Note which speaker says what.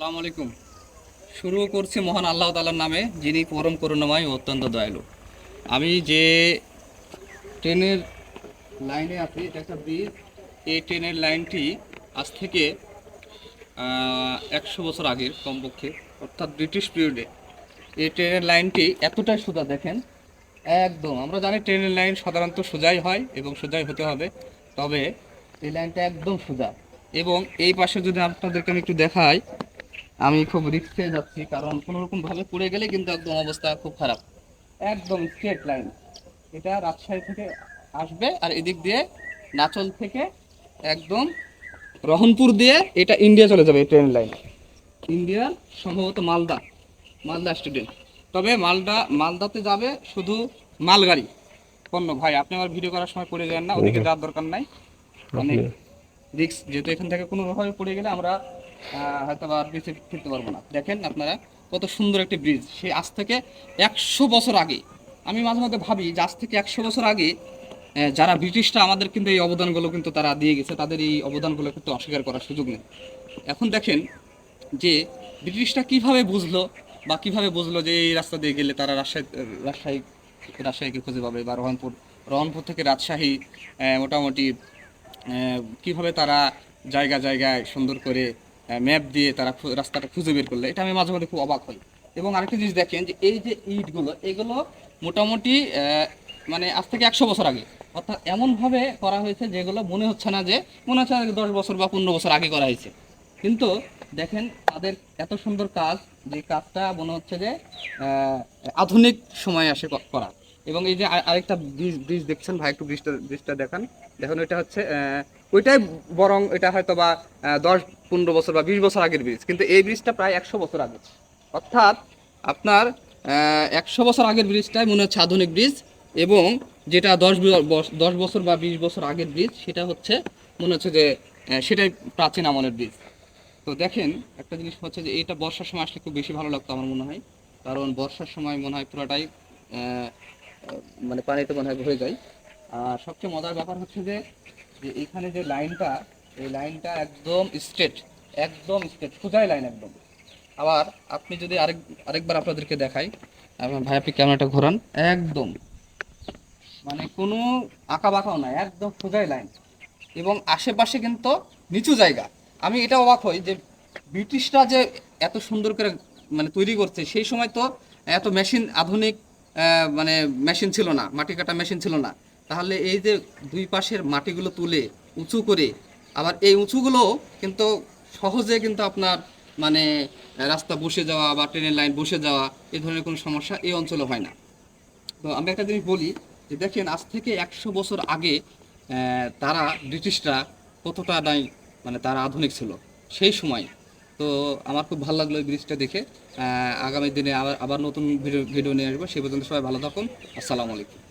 Speaker 1: সালাম আলাইকুম। শুরু করছি মহান আল্লাহ তালার নামে, যিনি পরম করুণাময় অত্যন্ত দয়ালু। আমি যে ট্রেনের লাইনে আছি এটা একটা ব্রিজ এই ট্রেনের লাইনটি আজ থেকে একশো বছর আগের কমপক্ষে, অর্থাৎ ব্রিটিশ পিরিয়ডে। এই ট্রেনের লাইনটি এতটাই সোজা, দেখেন, একদম। আমরা জানি ট্রেনের লাইন সাধারণত সোজাই হয় এবং সোজাই হতে হবে, তবে এই লাইনটা একদম সোজা। এবং এই পাশে যদি আপনাদেরকে আমি একটু দেখাই আমি খুব রিক্সে যাচ্ছি কারণ কোনো রকম ভাবে পড়ে গেলে কিন্তু একদম অবস্থা খুব খারাপ। একদম স্ট্রেট লাইন এটা রাজশাহী থেকে আসবে আর এদিক দিয়ে নাচল থেকে একদম রহনপুর দিয়ে এটা ইন্ডিয়া চলে যাবে এই ট্রেন লাইন ইন্ডিয়া সম্ভবত মালদা মালদা স্টুডেন্ট তবে মালদা মালদাতে যাবে শুধু মালগাড়ি। পণ্য ভাই আপনি আমার ভিডিও করার সময় পড়ে যান না ওদিকে যাওয়ার দরকার নাই। অনেক রিক্স যেহেতু এখান থেকে কোনো ভাবে পড়ে গেলে আমরা হয়তো আর বেঁচে ফিরতে পারব না। দেখেন আপনারা কত সুন্দর একটি ব্রিজ সে আজ থেকে একশো বছর আগে, আমি মাঝে মধ্যে ভাবি যে আজ থেকে একশো বছর আগে যারা ব্রিটিশরা আমাদের কিন্তু এই অবদানগুলো কিন্তু তারা দিয়ে গেছে, তাদের এই অবদানগুলো কিন্তু অস্বীকার করার সুযোগ নেই। এখন দেখেন যে ব্রিটিশরা কীভাবে বুঝলো বা কীভাবে বুঝলো যে এই রাস্তা দিয়ে গেলে তারা রাজশাহী রাজশাহী, রাজশাহীকে খুঁজে পাবে বা রহনপুর রহনপুর থেকে রাজশাহী মোটামুটি কীভাবে তারা জায়গা জায়গায় সুন্দর করে ম্যাপ দিয়ে তারা রাস্তাটা খুঁজে বের করল, এটা আমি মাঝে মাঝে খুব অবাক হই। এবং আরেকটা জিনিস দেখেন যে এই যে ইটগুলো, এগুলো মোটামুটি মানে আজ থেকে একশো বছর আগে। অর্থাৎ এমনভাবে করা হয়েছে যেগুলো মনে হচ্ছে না যে, মনে হচ্ছে না দশ বছর বা পনেরো বছর আগে করা হয়েছে। কিন্তু দেখেন তাদের এত সুন্দর কাজ, যে কাজটা মনে হচ্ছে যে আধুনিক সময়ে আসে করা এবং এই যে আরেকটা ব্রিজ ব্রিজ দেখছেন ভাই, একটু ব্রিজটা ব্রিজটা দেখান। দেখুন, এটা হচ্ছে ওইটাই বরং এটা হয়তো বা দশ, পনেরো বছর বা বিশ বছর আগের ব্রিজ, কিন্তু এই ব্রিজটা প্রায় একশো বছর আগে। অর্থাৎ আপনার একশো বছর আগের ব্রিজটাই মনে হচ্ছে আধুনিক ব্রিজ এবং যেটা দশ দশ বছর বা বিশ বছর আগের ব্রিজ, সেটা হচ্ছে, মনে হচ্ছে যে সেটাই প্রাচীন আমলের ব্রিজ। তো দেখেন, একটা জিনিস হচ্ছে যে এটা বর্ষার সময় আসলে খুব বেশি ভালো লাগতো আমার মনে হয়। কারণ বর্ষার সময় মনে হয় পুরোটাই মানে পানিতে মনে হয় ভরে যায় আর সবচেয়ে মজার ব্যাপার হচ্ছে যে এখানে যে লাইনটা, এই লাইনটা একদম স্ট্রেট একদম স্ট্রেট সোজাই লাইন একদম। আবার আপনি যদি আরেক, আরেকবার আপনাদেরকে দেখাই ভাই আপনি ক্যামেরাটা ঘোরান, একদম। মানে কোনো আঁকা বাঁকাও নাই, একদম সোজাই লাইন এবং আশেপাশে কিন্তু নিচু জায়গা। আমি এটা অবাক হই যে, ব্রিটিশরা যে এত সুন্দর করে মানে তৈরি করছে, সেই সময় তো এত মেশিন আধুনিক মানে মেশিন ছিল না, মাটি কাটা মেশিন ছিল না। তাহলে এই যে দুই পাশের মাটিগুলো তুলে উঁচু করে, আবার এই উঁচুগুলো কিন্তু সহজে কিন্তু আপনার মানে রাস্তা বসে যাওয়া বা ট্রেনের লাইন বসে যাওয়া এই ধরনের কোনো সমস্যা এই অঞ্চলে হয় না। তো আমি একটা জিনিস বলি যে দেখেন, আজ থেকে একশো বছর আগে তারা ব্রিটিশরা কতটা নাই মানে তারা আধুনিক ছিল। সেই সময় তো আমার খুব ভালো লাগল এই ব্রিজটা দেখে। আগামী দিনে আবার আবার নতুন ভিডিও ভিডিও নিয়ে আসব। সেই পর্যন্ত সবাই ভালো থাকুন। আসসালামু আলাইকুম।